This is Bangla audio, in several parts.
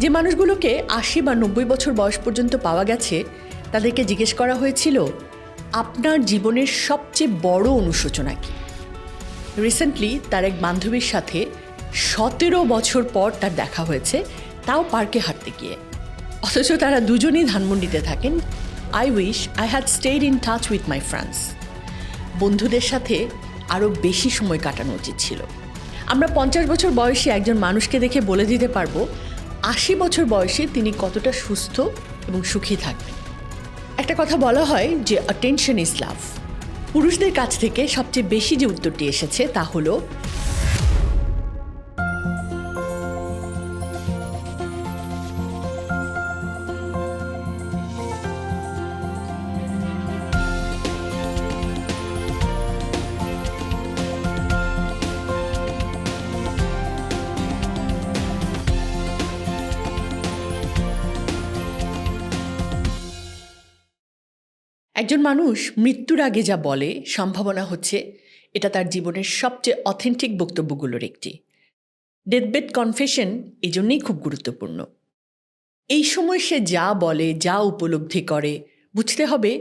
যে মানুষগুলোকে আশি বা নব্বই বছর বয়স পর্যন্ত পাওয়া গেছে, তাদেরকে জিজ্ঞেস করা হয়েছিল, আপনার জীবনের সবচেয়ে বড় অনুশোচনা কি? রিসেন্টলি তার এক বান্ধবীর সাথে সতেরো বছর পর তার দেখা হয়েছে, তাও পার্কে হাঁটতে গিয়ে। অথচ তারা দুজনেই ধানমন্ডিতে থাকেন। I wish I had stayed in touch with my friends বন্ধুদের সাথে আরও বেশি সময় কাটানো উচিত ছিল। আমরা পঞ্চাশ বছর বয়সে একজন মানুষকে দেখে বলে দিতে পারব আশি বছর বয়সে তিনি কতটা সুস্থ এবং সুখী থাকবেন? একটা কথা বলা হয় যে অ্যাটেনশন ইজ লাভ পুরুষদের কাছ থেকে সবচেয়ে বেশি যে উত্তরটি এসেছে তা হলো একজন মানুষ মৃত্যুর আগে যা বলে, সম্ভাবনা হচ্ছে এটা তার জীবনের সবচেয়ে অথেন্টিক বক্তব্যগুলোর একটি। ডেথবেড কনফেশন এজন্যই খুব গুরুত্বপূর্ণ। এই সময় সে যা বলে, যা উপলব্ধি করে, বুঝতে হবে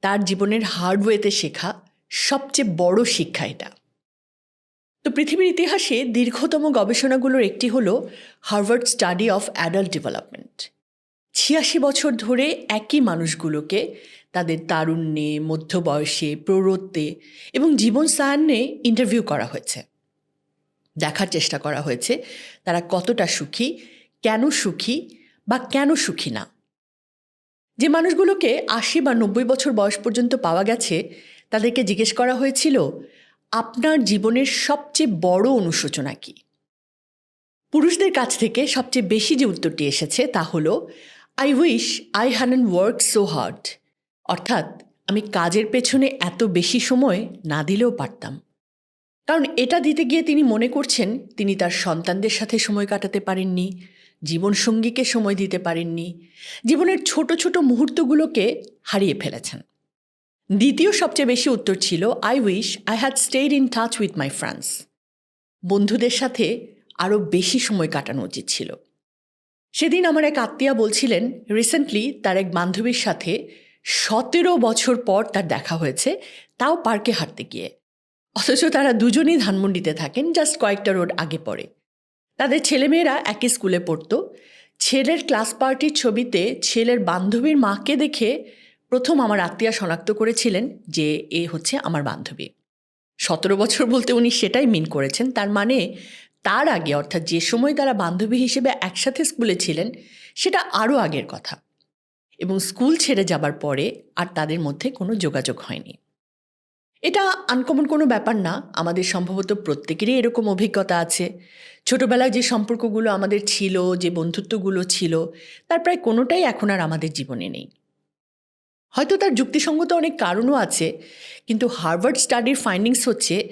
তার জীবনের হার্ডওয়েতে শেখা সবচেয়ে বড় শিক্ষা এটা। তো পৃথিবীর ইতিহাসে দীর্ঘতম গবেষণাগুলোর একটি হল Harvard study of adult development. ছিয়াশি বছর ধরে একই মানুষগুলোকে তাদের তারুণ্যে মধ্য বয়সে প্রৌঢ়ত্বে এবং জীবন সায়ান্নে ইন্টারভিউ করা হয়েছে। দেখার চেষ্টা করা হয়েছে তারা কতটা সুখী, কেন সুখী বা কেন সুখী না। যে মানুষগুলোকে আশি বা নব্বই বছর বয়স পর্যন্ত পাওয়া গেছে, তাদেরকে জিজ্ঞেস করা হয়েছিল, আপনার জীবনের সবচেয়ে বড় অনুশোচনা কি? পুরুষদের কাছ থেকে সবচেয়ে বেশি যে উত্তরটি এসেছে তা হলো আই উইশ আই হ্যান ওয়ার্ক সো হার্ড অর্থাৎ আমি কাজের পেছনে এত বেশি সময় না দিলেও পারতাম। কারণ এটা দিতে গিয়ে তিনি মনে করছেন, তিনি তার সন্তানদের সাথে সময় কাটাতে পারেননি, জীবনসঙ্গীকে সময় দিতে পারেননি, জীবনের ছোট ছোট মুহূর্তগুলোকে হারিয়ে ফেলেছেন। দ্বিতীয় সবচেয়ে বেশি উত্তর ছিল I wish I had stayed in touch with my friends বন্ধুদের সাথে আরও বেশি সময় কাটানো উচিত ছিল। সেদিন আমার এক আত্মীয়া বলছিলেন রিসেন্টলি তার এক বান্ধবীর সাথে সতেরো বছর পর তার দেখা হয়েছে, তাও পার্কে হাঁটতে গিয়ে। অথচ তারা দুজনেই ধানমন্ডিতে থাকেন, জাস্ট কয়েকটা রোড আগে পড়ে তাদের ছেলেমেয়েরা একই স্কুলে পড়তো। ছেলের ক্লাস পার্টির ছবিতে ছেলের বান্ধবীর মাকে দেখে প্রথম আমার আত্মীয়া শনাক্ত করেছিলেন যে এ হচ্ছে আমার বান্ধবী। সতেরো বছর বলতে উনি সেটাই মিন করেছেন। তার মানে তার আগে, অর্থাৎ যে সময় তারা বান্ধবী হিসেবে একসাথে স্কুলে ছিলেন, সেটা আরও আগের কথা। এবং স্কুল ছেড়ে যাবার পরে আর তাদের মধ্যে কোনো যোগাযোগ হয়নি। এটা আনকমন কোনো ব্যাপার না, আমাদের সম্ভবত প্রত্যেকেরই এরকম অভিজ্ঞতা আছে। ছোটবেলায় যে সম্পর্কগুলো আমাদের ছিল, যে বন্ধুত্বগুলো ছিল, তার প্রায় কোনোটাই এখন আর আমাদের জীবনে নেই। হয়তো তার যুক্তিসঙ্গত অনেক কারণও আছে, কিন্তু হার্ভার্ড স্টাডির ফাইন্ডিংস হচ্ছে,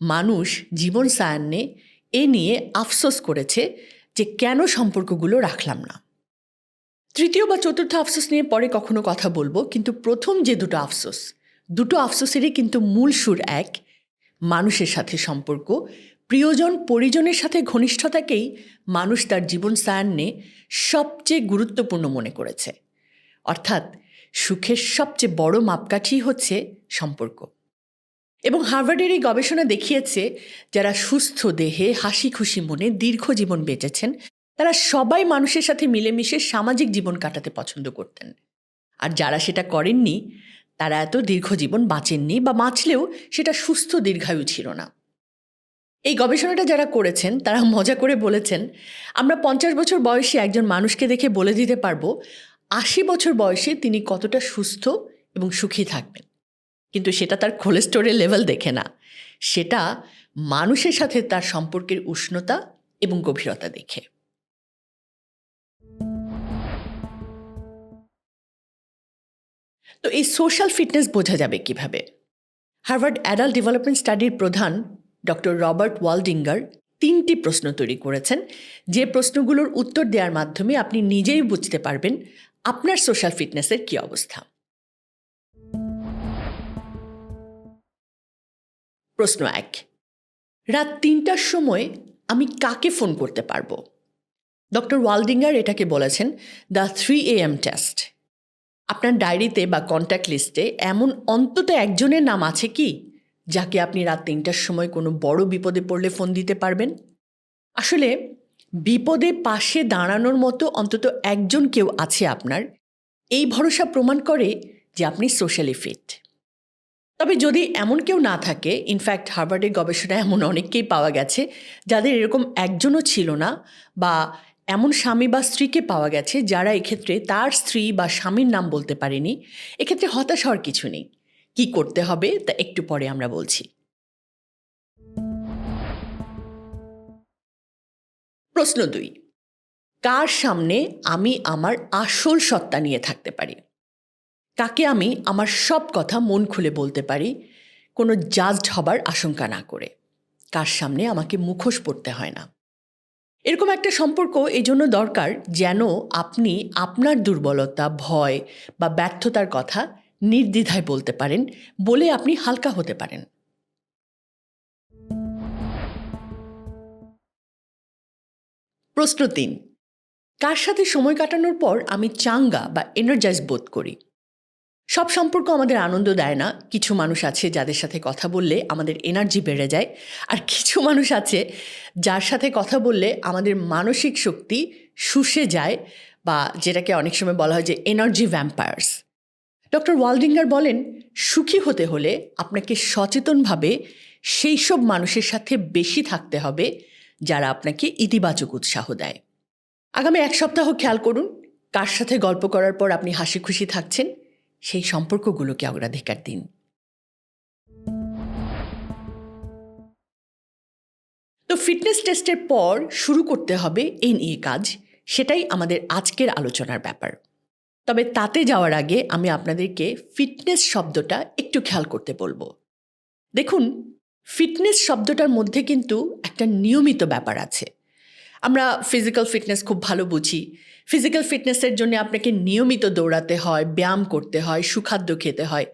মানুষ জীবন সায়ান্নে এ নিয়ে আফসোস করেছে যে কেন সম্পর্কগুলো রাখলাম না। তৃতীয় বা চতুর্থ আফসোস নিয়ে পরে কখনো কথা বলব, কিন্তু প্রথম যে দুটো আফসোস, দুটো আফসোসেরই কিন্তু মূল সুর এক, মানুষের সাথে সম্পর্ক। প্রিয়জন পরিজনের সাথে ঘনিষ্ঠতাকেই মানুষ তার জীবন সায়ান্নে সবচেয়ে গুরুত্বপূর্ণ মনে করেছে। অর্থাৎ সুখের সবচেয়ে বড় মাপকাঠি হচ্ছে সম্পর্ক। এবং হার্ভার্ডের এই গবেষণা দেখিয়েছে, যারা সুস্থ দেহে হাসি খুশি মনে দীর্ঘ জীবন বেঁচেছেন তারা সবাই মানুষের সাথে মিলেমিশে সামাজিক জীবন কাটাতে পছন্দ করতেন। আর যারা সেটা করেননি, তারা এত দীর্ঘ জীবন বাঁচেননি বা বাঁচলেও সেটা সুস্থ দীর্ঘায়ু ছিল না। এই গবেষণাটা যারা করেছেন, তারা মজা করে বলেছেন, আমরা পঞ্চাশ বছর বয়সে একজন মানুষকে দেখে বলে দিতে পারব, আশি বছর বয়সে তিনি কতটা সুস্থ এবং সুখী থাকবেন। কিন্তু সেটা তার কোলেস্টোরের লেভেল দেখে না। সেটা মানুষের সাথে তার সম্পর্কের উষ্ণতা এবং গভীরতা দেখে। তো এই সোশ্যাল ফিটনেস বোঝা যাবে কীভাবে? হার্ভার্ড অ্যাডাল্ট ডেভেলপমেন্ট স্টাডির প্রধান ডক্টর রবার্ট ওয়ালডিঙ্গার তিনটি প্রশ্ন তৈরি করেছেন। যে প্রশ্নগুলোর উত্তর দেওয়ার মাধ্যমে আপনি নিজেই বুঝতে পারবেন আপনার সোশ্যাল ফিটনেসের কী অবস্থা। প্রশ্ন এক, রাত তিনটার সময় আমি কাকে ফোন করতে পারব? ডক্টর ওয়ালডিঙ্গার এটাকে বলেছেন the three A M test আপনার ডায়েরিতে বা কন্ট্যাক্ট লিস্টে এমন অন্তত একজনের নাম আছে কি, যাকে আপনি রাত তিনটার সময় কোনো বড় বিপদে পড়লে ফোন দিতে পারবেন? আসলে, বিপদে পাশে দাঁড়ানোর মতো অন্তত একজন কেউ আছে আপনার, এই ভরসা প্রমাণ করে যে আপনি সোশ্যালি ফিট তবে যদি এমন কেউ না থাকে ইনফ্যাক্ট হার্ভার্ডের গবেষণায় এমন অনেককেই পাওয়া গেছে, যাদের এরকম একজনও ছিল না বা এমন স্বামী বা স্ত্রীকে পাওয়া গেছে যারা এক্ষেত্রে তার স্ত্রী বা স্বামীর নাম বলতে পারেনি। এক্ষেত্রে হতাশ হওয়ার কিছু নেই। কি করতে হবে তা একটু পরে আমরা বলছি। প্রশ্ন দুই। কার সামনে আমি আমার আসল সত্তা নিয়ে থাকতে পারি? কাকে আমি আমার সব কথা মন খুলে বলতে পারি? কোনো জাজড হবার আশঙ্কা না করে। কার সামনে আমাকে মুখোশ পড়তে হয় না। এরকম একটা সম্পর্ক এই জন্য দরকার যেন আপনি আপনার দুর্বলতা, ভয় বা ব্যর্থতার কথা নির্দ্বিধায় বলতে পারেন, বলে আপনি হালকা হতে পারেন। প্রশ্ন তিন, কার সাথে সময় কাটানোর পর আমি চাঙ্গা বা এনার্জাইজ বোধ করি? সব সম্পর্ক আমাদের আনন্দ দেয় না। কিছু মানুষ আছে যাদের সাথে কথা বললে আমাদের এনার্জি বেড়ে যায় আর কিছু মানুষ আছে যার সাথে কথা বললে আমাদের মানসিক শক্তি শুষে যায় বা যেটাকে অনেক সময় বলা হয় যে এনার্জি ভ্যাম্পায়ার্স ডক্টর ওয়ালডিঙ্গার বলেন, সুখী হতে হলে আপনাকে সচেতনভাবে সেই সব মানুষের সাথে বেশি থাকতে হবে যারা আপনাকে ইতিবাচক উৎসাহ দেয়। আগামী এক সপ্তাহ খেয়াল করুন, কার সাথে গল্প করার পর আপনি হাসি খুশি থাকছেন। সেই সম্পর্কগুলোকে অগ্রাধিকার দিন। তো ফিটনেস টেস্টের পর শুরু করতে হবে এই নিয়ে কাজ, সেটাই আমাদের আজকের আলোচনার ব্যাপার। তবে তাতে যাওয়ার আগে আমি আপনাদেরকে ফিটনেস শব্দটা একটু খেয়াল করতে বলব। দেখুন, ফিটনেস শব্দটার মধ্যে কিন্তু একটা নিয়মিত ব্যাপার আছে। আমরা ফিজিক্যাল ফিটনেস খুব ভালো বুঝি। ফিজিক্যাল ফিটনেসের জন্য আপনাকে নিয়মিত দৌড়াতে হয়, ব্যায়াম করতে হয়, সুখাদ্য খেতে হয়।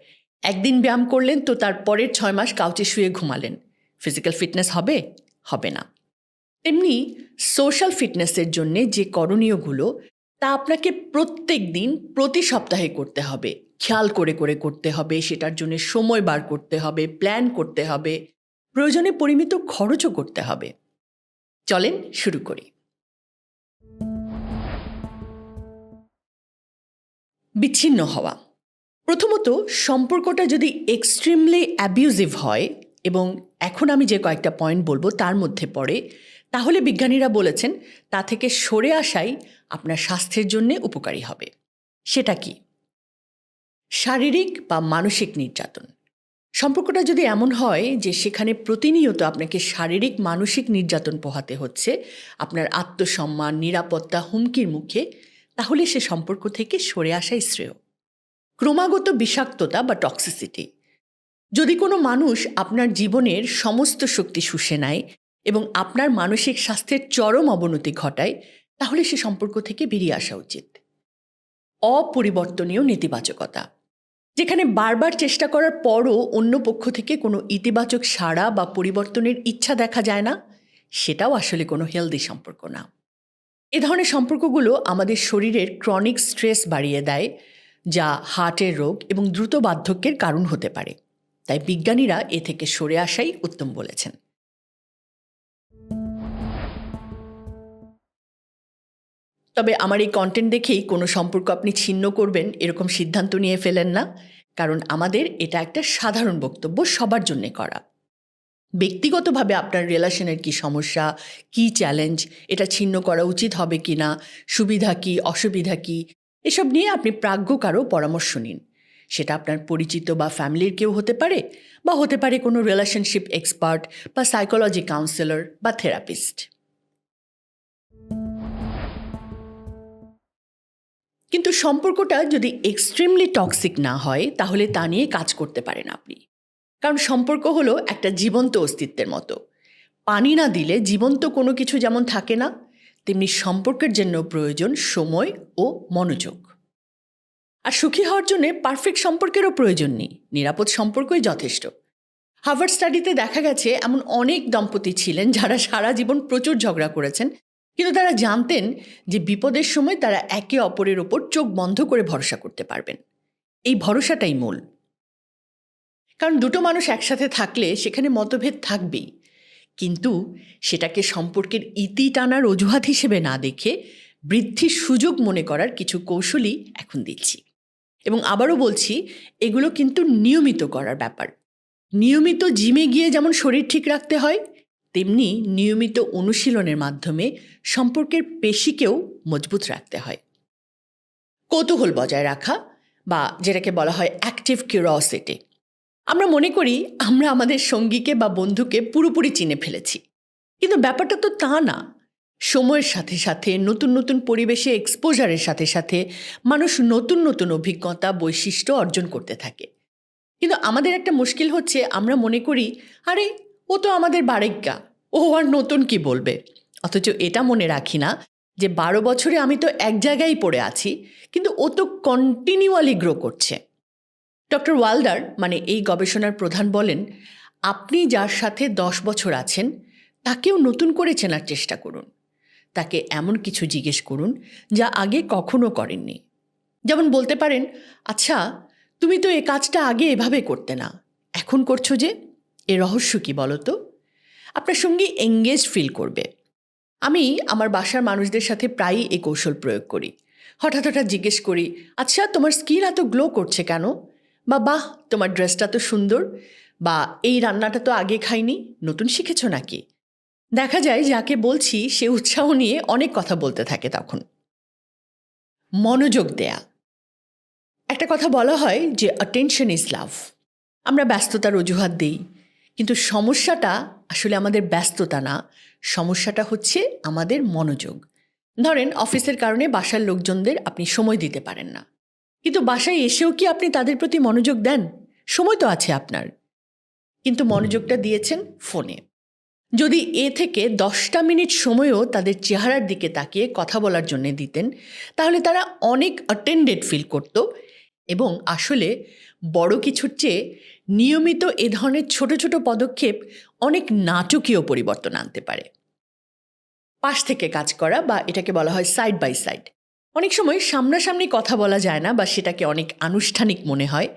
একদিন ব্যায়াম করলেন তো তার পরের ছয় মাস কাউচে শুয়ে ঘুমালেন। ফিজিক্যাল ফিটনেস হবে? হবে না। তেমনি সোশ্যাল ফিটনেসের জন্য যে করণীয়গুলো, তা আপনাকে প্রত্যেক দিন, প্রতি সপ্তাহে করতে হবে। খেয়াল করে করে করতে হবে, সেটার জন্য সময় বার করতে হবে প্ল্যান করতে হবে, প্রয়োজনে পরিমিত খরচও করতে হবে। চলেন শুরু করি। বিচ্ছিন্ন হওয়া। প্রথমত, সম্পর্কটা যদি এক্সট্রিমলি অ্যাবিউজিভ হয়, এবং এখন আমি যে কয়েকটা পয়েন্ট বলব তার মধ্যে পড়ে, তাহলে বিজ্ঞানীরা বলেছেন, তা থেকে সরে আসাই আপনার স্বাস্থ্যের জন্য উপকারী হবে। সেটা কি? শারীরিক বা মানসিক নির্যাতন। সম্পর্কটা যদি এমন হয় যে সেখানে প্রতিনিয়ত আপনাকে শারীরিক, মানসিক নির্যাতন পোহাতে হচ্ছে, আপনার আত্মসম্মান, নিরাপত্তা হুমকির মুখে, তাহলে সে সম্পর্ক থেকে সরে আসাই শ্রেয়। ক্রমাগত বিষাক্ততা বা টক্সিসিটি যদি কোনো মানুষ আপনার জীবনের সমস্ত শক্তি শুষে নেয় এবং আপনার মানসিক স্বাস্থ্যের চরম অবনতি ঘটায়, তাহলে সে সম্পর্ক থেকে বেরিয়ে আসা উচিত। অপরিবর্তনীয় নেতিবাচকতা। যেখানে বারবার চেষ্টা করার পরও অন্য পক্ষ থেকে কোনো ইতিবাচক সাড়া বা পরিবর্তনের ইচ্ছা দেখা যায় না, সেটাও আসলে কোনো হেলদি সম্পর্ক না। এ ধরনের সম্পর্কগুলো আমাদের শরীরের ক্রনিক স্ট্রেস বাড়িয়ে দেয়, যা হার্টের রোগ এবং দ্রুত বার্ধক্যের কারণ হতে পারে। তাই বিজ্ঞানীরা এ থেকে সরে আসাই উত্তম বলেছেন। তবে আমার এই কন্টেন্ট দেখেই কোনো সম্পর্ক আপনি ছিন্ন করবেন এরকম সিদ্ধান্ত নিয়ে ফেলেন না। কারণ আমাদের এটা একটা সাধারণ বক্তব্য সবার জন্যে করা। ব্যক্তিগতভাবে আপনার রিলেশনের কি সমস্যা, কি চ্যালেঞ্জ এটা ছিন্ন করা উচিত হবে কি না, সুবিধা কি, অসুবিধা কি, এসব নিয়ে আপনি প্রাজ্ঞ কারও পরামর্শ নিন। সেটা আপনার পরিচিত বা ফ্যামিলির কেউ হতে পারে বা হতে পারে কোনো রিলেশনশিপ এক্সপার্ট বা সাইকোলজি কাউন্সেলর বা থেরাপিস্ট কিন্তু সম্পর্কটা যদি এক্সট্রিমলি টক্সিক না হয়, তাহলে তা নিয়ে কাজ করতে পারেন আপনি। কারণ সম্পর্ক হলো একটা জীবন্ত অস্তিত্বের মতো। পানি না দিলে জীবন্ত কোনো কিছু যেমন থাকে না, তেমনি সম্পর্কের জন্য প্রয়োজন সময় ও মনোযোগ। আর সুখী হওয়ার জন্য পারফেক্ট সম্পর্কেরও প্রয়োজন নেই, নিরাপদ সম্পর্কই যথেষ্ট। হার্ভার্ড স্টাডিতে দেখা গেছে এমন অনেক দম্পতি ছিলেন যারা সারা জীবন প্রচুর ঝগড়া করেছেন কিন্তু তারা জানতেন যে বিপদের সময় তারা একে অপরের ওপর চোখ বন্ধ করে ভরসা করতে পারবেন। এই ভরসাটাই মূল। কারণ দুটো মানুষ একসাথে থাকলে সেখানে মতভেদ থাকবেই। কিন্তু সেটাকে সম্পর্কের ইতি টানার অজুহাত হিসেবে না দেখে বৃদ্ধির সুযোগ মনে করার কিছু কৌশলই এখন দিচ্ছি এবং আবারও বলছি, এগুলো কিন্তু নিয়মিত করার ব্যাপার। নিয়মিত জিমে গিয়ে যেমন শরীর ঠিক রাখতে হয় তেমনি নিয়মিত অনুশীলনের মাধ্যমে সম্পর্কের পেশিকেও মজবুত রাখতে হয়। কৌতূহল বজায় রাখা বা যেটাকে বলা হয় অ্যাক্টিভ কিউরসিটি আমরা মনে করি আমরা আমাদের সঙ্গীকে বা বন্ধুকে পুরোপুরি চিনে ফেলেছি। কিন্তু ব্যাপারটা তো তা না। সময়ের সাথে সাথে, নতুন নতুন পরিবেশে এক্সপোজারের সাথে সাথে মানুষ নতুন নতুন অভিজ্ঞতা, বৈশিষ্ট্য অর্জন করতে থাকে। কিন্তু আমাদের একটা মুশকিল হচ্ছে আমরা মনে করি, আরে ও তো আমাদের বারেজ্ঞা ও আর নতুন কি বলবে? অথচ এটা মনে রাখি না যে বারো বছরে আমি তো এক জায়গায় পড়ে আছি, কিন্তু ও তো কন্টিনিউয়ালি গ্রো করছে। ডক্টর ওয়ালডার মানে এই গবেষণার প্রধান বলেন, আপনি যার সাথে দশ বছর আছেন, তাকেও নতুন করে চেনার চেষ্টা করুন। তাকে এমন কিছু জিজ্ঞেস করুন যা আগে কখনো করেননি। যেমন বলতে পারেন আচ্ছা তুমি তো এ কাজটা আগে এভাবে করতে না, এখন করছ যে? এ রহস্য কি বলো তো আপনার সঙ্গে এঙ্গেজ ফিল করবে। আমি আমার বাসার মানুষদের সাথে প্রায়ই এই কৌশল প্রয়োগ করি। হঠাৎ হঠাৎ জিজ্ঞেস করি আচ্ছা তোমার স্কিন এত গ্লো করছে কেন? বা বাহ, তোমার ড্রেসটা তো সুন্দর। বা এই রান্নাটা তো আগে খাইনি, নতুন শিখেছ নাকি? দেখা যায় যাকে বলছি, সে উৎসাহ নিয়ে অনেক কথা বলতে থাকে তখন। মনোযোগ দেয়া। একটা কথা বলা হয় যে অ্যাটেনশন ইজ লাভ আমরা ব্যস্ততার অজুহাত দিই। কিন্তু সমস্যাটা আসলে আমাদের ব্যস্ততা না। সমস্যাটা হচ্ছে আমাদের মনোযোগ। ধরেন, অফিসের কারণে বাসার লোকজনদের আপনি সময় দিতে পারেন না। কিন্তু বাসায় এসেও কি আপনি তাদের প্রতি মনোযোগ দেন? সময় তো আছে আপনার। কিন্তু মনোযোগটা দিয়েছেন ফোনে। যদি এ থেকে দশটা মিনিট সময়ও তাদের চেহারার দিকে তাকিয়ে কথা বলার জন্য দিতেন, তাহলে তারা অনেক অ্যাটেন্ডেড ফিল করত এবং আসলে বড় কিছুর চেয়ে নিয়মিত এ ধরনের ছোট ছোট পদক্ষেপ অনেক নাটকীয় পরিবর্তন আনতে পারে। পাশ থেকে কাজ করা বা এটাকে বলা হয় সাইড বাই সাইড অনেক সময় সামনাসামনি কথা বলা যায় না বা সেটাকে অনেক আনুষ্ঠানিক মনে হয়।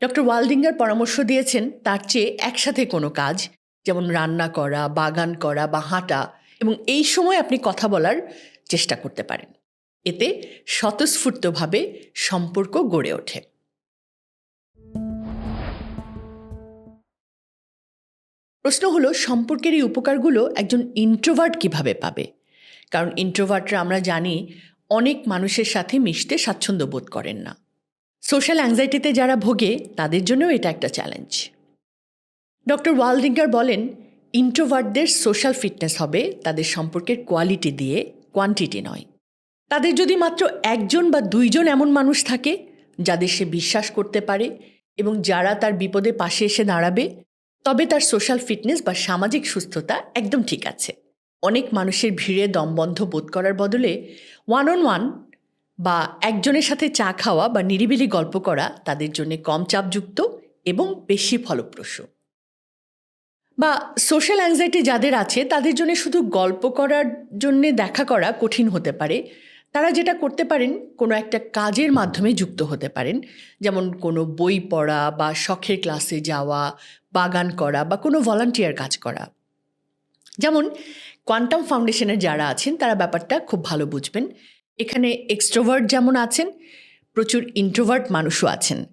ডক্টর ওয়ালডিঙ্গার পরামর্শ দিয়েছেন তার চেয়ে একসাথে কোনো কাজ, যেমন রান্না করা, বাগান করা বা হাঁটা এবং এই সময় আপনি কথা বলার চেষ্টা করতে পারেন। এতে স্বতঃস্ফূর্তভাবে সম্পর্ক গড়ে ওঠে। প্রশ্ন হলো, সম্পর্কের এই উপকারগুলো একজন ইন্ট্রোভার্ট কীভাবে পাবে? কারণ ইন্ট্রোভার্টরা আমরা জানি, অনেক মানুষের সাথে মিশতে স্বাচ্ছন্দ্য বোধ করেন না। সোশ্যাল অ্যাংজাইটিতে যারা ভোগে, তাদের জন্যও এটা একটা চ্যালেঞ্জ ডক্টর ওয়ালডিঙ্গার বলেন ইন্ট্রোভার্টদের সোশ্যাল ফিটনেস হবে তাদের সম্পর্কের কোয়ালিটি দিয়ে কোয়ান্টিটি নয়। তাদের যদি মাত্র একজন বা দুইজন এমন মানুষ থাকে, যাদের সে বিশ্বাস করতে পারে এবং যারা তার বিপদে পাশে এসে দাঁড়াবে তবে তার সোশ্যাল ফিটনেস বা সামাজিক সুস্থতা একদম ঠিক আছে। অনেক মানুষের ভিড়ে দমবন্ধ বোধ করার বদলে ওয়ান অন ওয়ান বা একজনের সাথে চা খাওয়া বা নিরিবিলি গল্প করা তাদের জন্য কম চাপযুক্ত এবং বেশি ফলপ্রসূ। বা সোশ্যাল অ্যাংজাইটি যাদের আছে তাদের জন্য শুধু গল্প করার জন্যে দেখা করা কঠিন হতে পারে। তারা যেটা করতে পারেন, কোনো একটা কাজের মাধ্যমে যুক্ত হতে পারেন। যেমন কোনো বই পড়া বা শখের ক্লাসে যাওয়া, বাগান করা বা কোনো ভলান্টিয়ার কাজ করা। যেমন কোয়ান্টাম ফাউন্ডেশনের যারা আছেন, তারা ব্যাপারটা খুব ভালো বুঝবেন। এখানে এক্সট্রোভার্ট যেমন আছেন, প্রচুর ইন্ট্রোভার্ট মানুষও আছেন।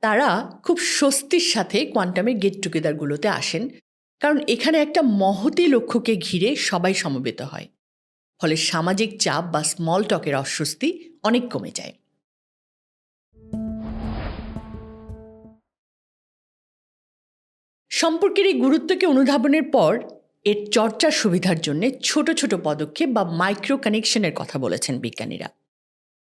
তারা খুব স্বস্তির সাথে কোয়ান্টামের গেট টুগেদারগুলোতে আসেন। কারণ এখানে একটা মহতি লক্ষ্যকে ঘিরে সবাই সমবেত হয়। ফলে সামাজিক চাপ বা স্মল টকের অস্বস্তি অনেক কমে যায়। সম্পর্কের এই গুরুত্বকে অনুধাবনের পর এর চর্চার সুবিধার জন্য ছোট ছোট পদক্ষেপ বা মাইক্রো কানেকশনের কথা বলেছেন বিজ্ঞানীরা।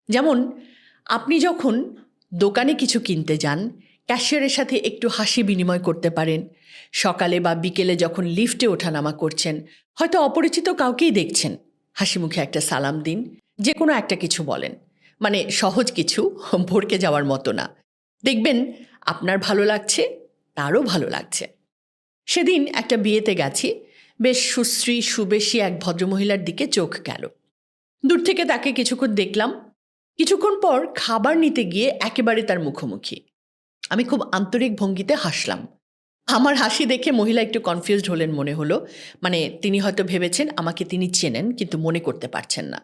যেমন, আপনি যখন দোকানে কিছু কিনতে যান, ক্যাশিয়ারের সাথে একটু হাসি বিনিময় করতে পারেন। সকালে বা বিকেলে যখন লিফটে ওঠানামা করছেন, হয়তো অপরিচিত কাউকেই দেখছেন। হাসি মুখে একটা সালাম দিন। যে কোনো একটা কিছু বলেন। মানে সহজ কিছু ভরকে যাওয়ার মতো না। দেখবেন আপনার ভালো লাগছে, তারও ভালো লাগছে। সেদিন একটা বিয়েতে গেছি, বেশ সুশ্রী, সুবেশী এক ভদ্রমহিলার দিকে চোখ গেল। দূর থেকে তাকে কিছুক্ষণ দেখলাম। কিছুক্ষণ পর খাবার নিতে গিয়ে একেবারে তার মুখোমুখি। আমি খুব আন্তরিক ভঙ্গিতে হাসলাম। আমার হাসি দেখে মহিলা একটু কনফিউজড হলেন মনে হলো। মানে তিনি হয়তো ভেবেছেন আমাকে তিনি চেনেন, কিন্তু মনে করতে পারছেন না।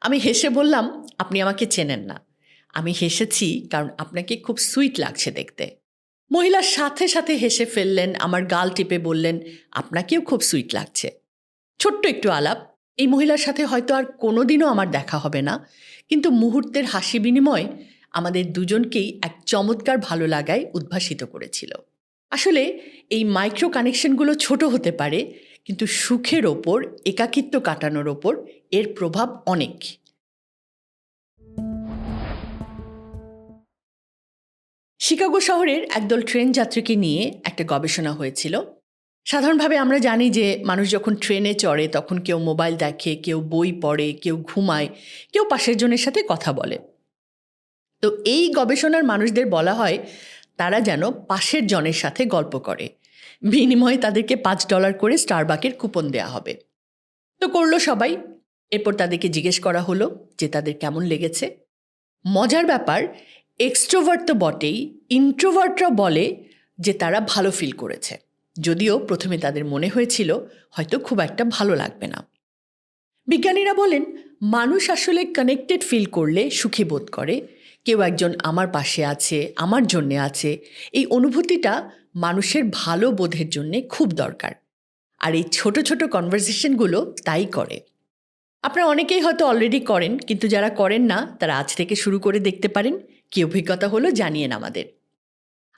আমি হেসে বললাম, আপনি আমাকে চেনেন না। আমি হেসেছি, কারণ আপনাকে খুব সুইট লাগছে দেখতে। মহিলার সাথে সাথে হেসে ফেললেন, আমার গাল টিপে বললেন, আপনাকেও খুব সুইট লাগছে। ছোট্ট একটু আলাপ। এই মহিলার সাথে হয়তো আর কোনোদিনও আমার দেখা হবে না। কিন্তু মুহূর্তের হাসি বিনিময় আমাদের দুজনকেই এক চমৎকার ভালো লাগায় উদ্ভাসিত করেছিল। আসলে এই মাইক্রো কানেকশনগুলো ছোট হতে পারে, কিন্তু সুখের ওপর, একাকিত্ব কাটানোর ওপর এর প্রভাব অনেক। শিকাগো শহরের একদল ট্রেন যাত্রীকে নিয়ে একটা গবেষণা হয়েছিল। সাধারণভাবে আমরা জানি যে, মানুষ যখন ট্রেনে চড়ে, তখন কেউ মোবাইল দেখে, কেউ বই পড়ে, কেউ ঘুমায়, কেউ পাশের জনের সাথে কথা বলে। তো এই গবেষণার মানুষদের বলা হয় তারা যেন পাশের জনের সাথে গল্প করে। বিনিময়ে তাদেরকে পাঁচ ডলার করে স্টারবাকের কুপন দেয়া হবে। তো করল সবাই। এরপর তাদেরকে জিজ্ঞেস করা হলো যে তাদের কেমন লেগেছে। মজার ব্যাপার এক্সট্রোভার্ট তো বটেই। ইন্ট্রোভার্টরা বলে যে তারা ভালো ফিল করেছে। যদিও প্রথমে তাদের মনে হয়েছিল হয়তো খুব একটা ভালো লাগবে না। বিজ্ঞানীরা বলেন, মানুষ আসলে কানেক্টেড ফিল করলে সুখী বোধ করে। কেউ একজন আমার পাশে আছে, আমার জন্যে আছে। এই অনুভূতিটা মানুষের ভালো বোধের জন্যে খুব দরকার। আর এই ছোট ছোট কনভারসেশনগুলো তাই করে। আপনারা অনেকেই হয়তো অলরেডি করেন, কিন্তু যারা করেন না, তারা আজ থেকে শুরু করে দেখতে পারেন কি অভিজ্ঞতা হলো জানিয়েন আমাদের।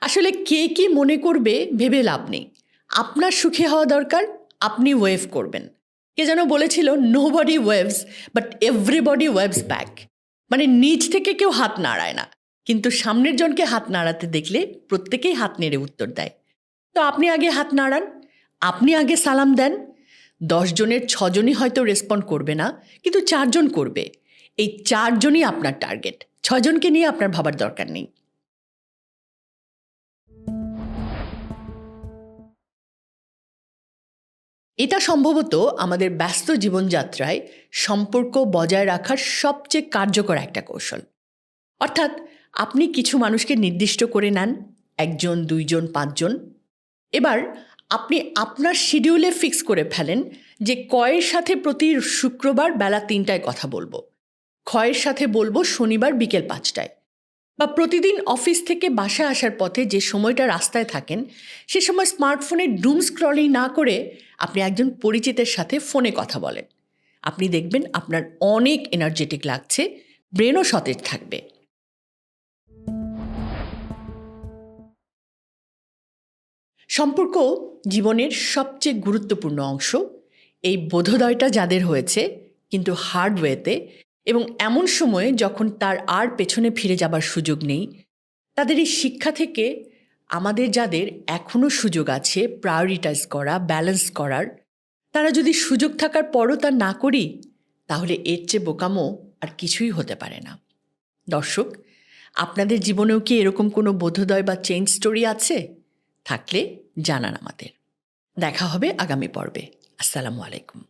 আসলে কে কি মনে করবে, ভেবে লাভ নেই। আপনার সুখী হওয়া দরকার, আপনি ওয়েভ করবেন। কে যেন বলেছিল nobody waves but everybody waves back মানে নিজ থেকে কেউ হাত নাড়ায় না। কিন্তু সামনের জনকে হাত নাড়াতে দেখলে প্রত্যেকেই হাত নেড়ে উত্তর দেয়। তো আপনি আগে হাত নাড়ান, আপনি আগে সালাম দেন। দশজনের ছজনই হয়তো রেসপন্ড করবে না, কিন্তু চারজন করবে। এই চারজনই আপনার টার্গেট ছজনকে নিয়ে আপনার ভাবার দরকার নেই। এটা সম্ভবত আমাদের ব্যস্ত জীবনযাত্রায় সম্পর্ক বজায় রাখার সবচেয়ে কার্যকর একটা কৌশল। অর্থাৎ আপনি কিছু মানুষকে নির্দিষ্ট করে নেন, একজন, দুইজন, পাঁচজন। এবার আপনি আপনার শিডিউলে ফিক্স করে ফেলেন যে কয়ের সাথে প্রতি শুক্রবার বেলা তিনটায় কথা বলব। ক্ষয়ের সাথে বলব শনিবার বিকেল পাঁচটায়। বা প্রতিদিন অফিস থেকে বাসায় আসার পথে যে সময়টা রাস্তায় থাকেন, সে সময় স্মার্টফোনে ডুম স্ক্রলিং না করে আপনি একজন পরিচিতের সাথে ফোনে কথা বলেন। আপনি দেখবেন আপনার অনেক এনার্জেটিক লাগছে ব্রেনও সতেজ থাকবে। সম্পর্ক জীবনের সবচেয়ে গুরুত্বপূর্ণ অংশ। এই বোধোদয়টা যাদের হয়েছে, কিন্তু হার্ডওয়েতে এবং এমন সময়ে যখন তার আর পেছনে ফিরে যাবার সুযোগ নেই, তাদের এই শিক্ষা থেকে আমাদের যাদের এখনও সুযোগ আছে প্রায়োরিটাইজ করা ব্যালেন্স করার, তারা যদি সুযোগ থাকার পরও তা না করি, তাহলে এর চেয়ে বোকামো আর কিছুই হতে পারে না। দর্শক, আপনাদের জীবনেও কি এরকম কোনো বোধোদয় বা চেঞ্জ স্টোরি আছে? থাকলে জানান আমাদের। দেখা হবে আগামী পর্বে। আসসালামু আলাইকুম।